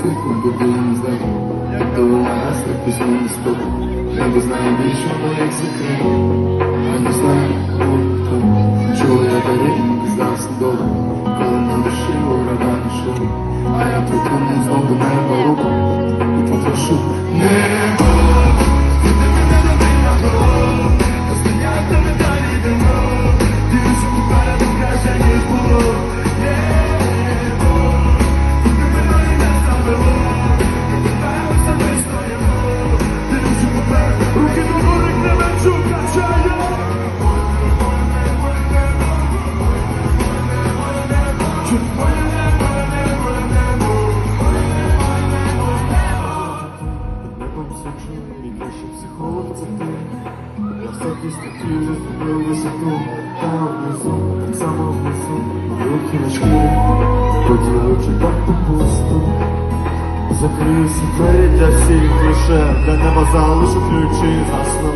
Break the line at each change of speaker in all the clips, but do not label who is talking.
світло, здати. Як Довела нас, як пізно стоп. Небо знає більше моїх секретів. Я не знаю, хто чого я дарив, здався добре. Коли на душі ураган йшов. А я притягнув знову небо руку і попрошу Сиджу, і краще психолог це ти. Я всякі статті зробив висоту, та внизу, так само внизу, руки на шкірі, поділючи так пусто. Закриюся двері для всіх лише, для неба залишу ключі заснув.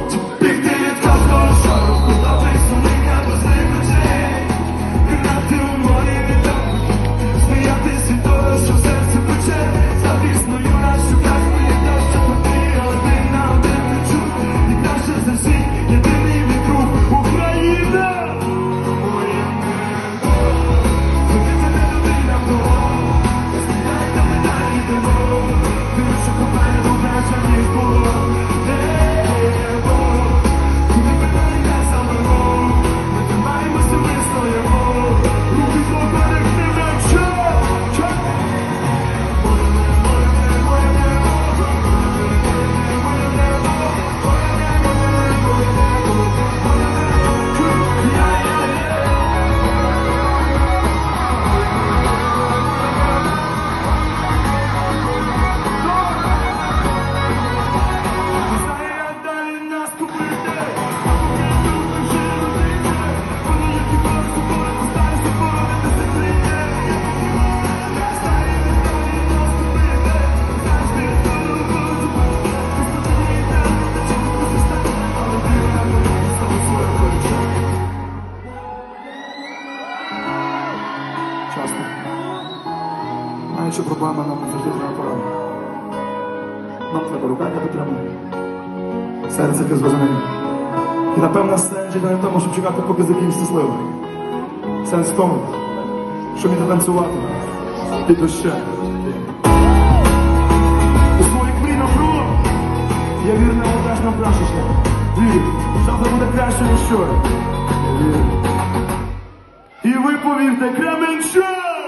Що
проблема нам завжди треба порада. Нам треба рука, яка підтримує. Серце, яке зрозуміє. І напевно сенс не в тому, щоб чекати, поки закінчиться щасливо. Сенс в тому, що вміти танцювати під дощем.
У своїх мрійних рук
Я вірю, нам краще шлях. Вірю, завтра буде краще, ніж вчора.
І ви повірте, Кременчук!